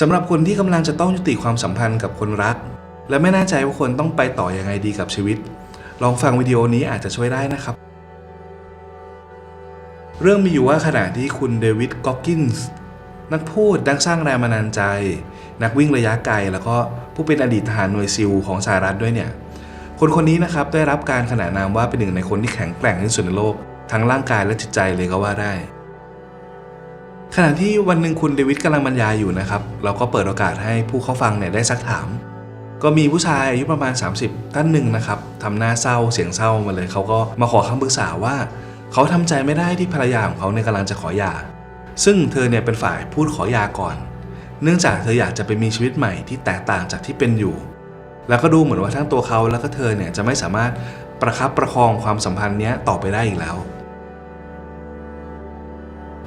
สำหรับคนที่กำลังจะต้องยุติความสัมพันธ์กับคนรัก และไม่แน่ใจว่าควรต้องไปต่ออยังไงดีกับชีวิต ลองฟังวิดีโอนี้อาจจะช่วยได้นะครับ เรื่องมีอยู่ว่าขณะที่คุณเดวิดก็อกกินส์นักพูดนักสร้างแรงบันดาลใจ นักวิ่งระยะไกล แล้วก็ผู้เป็นอดีตทหารหน่วยซิลของสหรัฐด้วยเนี่ย คนคนนี้นะครับได้รับการขนานนามว่าเป็นหนึ่งในคนที่แข็งแกร่งที่สุดในโลก ทั้งร่างกายและจิตใจเลยก็ว่าได้ ขณะที่วันหนึ่งคุณเดวิดกำลังบรรยายอยู่นะครับ เราก็เปิดโอกาสให้ผู้เข้าฟังเนี่ยได้ซักถาม ก็มีผู้ชายอายุประมาณ 30 ท่านหนึ่งนะครับทำหน้าเศร้าเสียงเศร้ามาเลยเขาก็มาขอคำปรึกษาว่า เขาทำใจไม่ได้ที่ภรรยาของเขาเนี่ยกำลังจะขอหย่า ซึ่งเธอเนี่ยเป็นฝ่ายพูดขอหย่าก่อน เนื่องจากเธออยากจะไปมีชีวิตใหม่ที่แตกต่างจากที่เป็นอยู่ แล้วก็ดูเหมือนว่าทั้งตัวเขาแล้วก็เธอเนี่ยจะไม่สามารถประคับประคองความสัมพันธ์เนี้ยต่อไปได้อีกแล้ว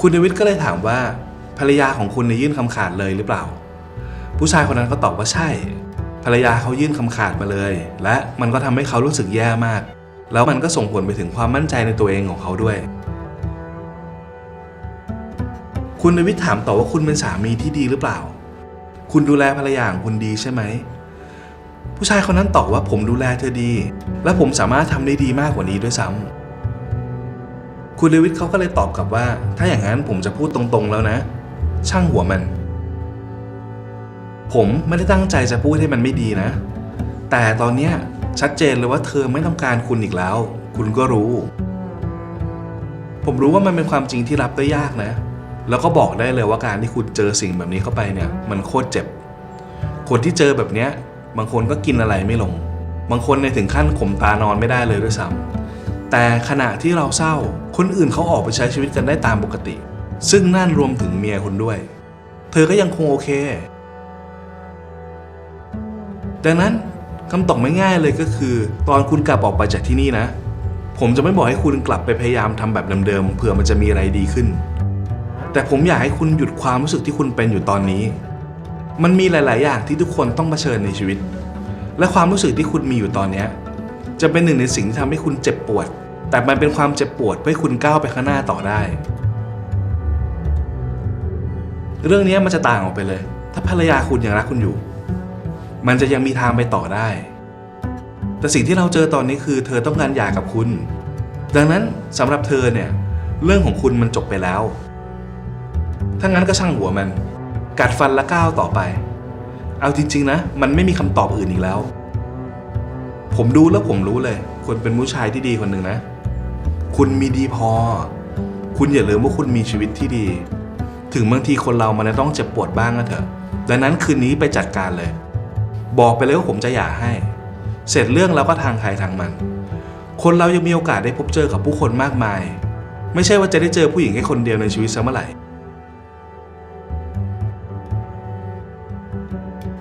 คุณเดวิดก็เลยถามว่าภรรยาของคุณเนี่ยยื่นคำขาดเลยหรือเปล่า ผู้ชายคนนั้นก็ตอบว่าใช่ ภรรยาเขายื่นคำขาดมาเลย และมันก็ทำให้เขารู้สึกแย่มาก แล้วมันก็ส่งผลไปถึงความมั่นใจในตัวเองของเขาด้วย คุณเดวิดถามต่อว่าคุณเป็นสามีที่ดีหรือเปล่า คุณดูแลภรรยาของคุณดีใช่ไหมผู้ชายคนนั้นตอบว่าผมดูแลเธอดี และผมสามารถทำได้ดีมากกว่านี้ด้วยซ้ำ คุณเดวิดเขาก็เลยตอบกลับว่า ถ้าอย่างนั้นผมจะพูดตรงๆแล้วนะ ช่างหัวมัน ผมไม่ได้ตั้งใจจะพูดให้มันไม่ดีนะ แต่ตอนเนี้ชัดเจนเลยว่าเธอไม่ต้องการคุณอีกแล้ว คุณก็รู้ ผมรู้ว่ามันเป็นความจริงที่รับได้ยากนะ แล้วก็บอกได้เลยว่าการที่คุณเจอสิ่งแบบนี้เข้าไปเนี่ย มันโคตรเจ็บ คนที่เจอแบบเนี้ย บางคนก็กินอะไรไม่ลง บางคนในถึงขั้นข่มตานอนไม่ได้เลยด้วยซ้ำ แต่ขณะที่เราเศร้า คนอื่นเขาออกไปใช้ชีวิตกันได้ตามปกติ ซึ่งนั่นรวมถึงเมียคุณด้วย เธอก็ยังคงโอเค ดังนั้นคำตอบไม่ง่ายเลยก็คือ ตอนคุณกลับออกไปจากที่นี่นะ ผมจะไม่บอกให้คุณกลับไปพยายามทำแบบเดิมๆเผื่อมันจะมีอะไรดีขึ้น แต่ผมอยากให้คุณหยุดความรู้สึกที่คุณเป็นอยู่ตอนนี้ มันมีหลาย ๆ อย่างที่ทุกคนต้องเผชิญในชีวิต และความรู้สึกที่คุณมีอยู่ตอนนี้ จะเป็นหนึ่งในสิ่งที่ทำให้คุณเจ็บปวด แต่มันเป็นความเจ็บปวดเพื่อให้คุณก้าวไปข้างหน้าต่อได้ เรื่องนี้มันจะต่างออกไปเลย ถ้าภรรยาคุณยังรักคุณอยู่ มันจะยังมีทางไปต่อได้ แต่สิ่งที่เราเจอตอนนี้คือ เธอต้องการหย่ากับคุณ ดังนั้นสำหรับเธอเนี่ยเรื่องของคุณมันจบไปแล้ว ถ้างั้นก็ช่างหัวมัน กัดฟันและก้าวต่อไป เอาจริง ๆ นะ มันไม่มีคำตอบอื่นอีกแล้ว ผมดูแล้วผมรู้เลย คุณเป็นผู้ชายที่ดีคนหนึ่งนะ คุณมีดีพอ คุณอย่าลืมว่าคุณมีชีวิตที่ดี ถึงบางทีคนเรามันจะต้องเจ็บปวดบ้างก็เถอะ ดังนั้นคืนนี้ไปจัดการเลย บอกไปเลยว่าผมจะหย่าให้ เสร็จเรื่องแล้วก็ทางใครทางมัน คนเรายังมีโอกาสได้พบเจอกับผู้คนมากมาย ไม่ใช่ว่าจะได้เจอผู้หญิงแค่คนเดียวในชีวิตซะเมื่อไหร่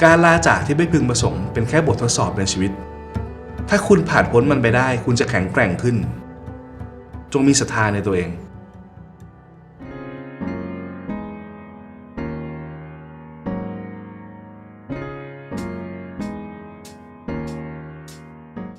การลาจากที่ไม่พึงประสงค์เป็นแค่บททดสอบในชีวิต ถ้าคุณผ่านพ้นมันไปได้ คุณจะแข็งแกร่งขึ้น จงมีศรัทธาในตัวเอง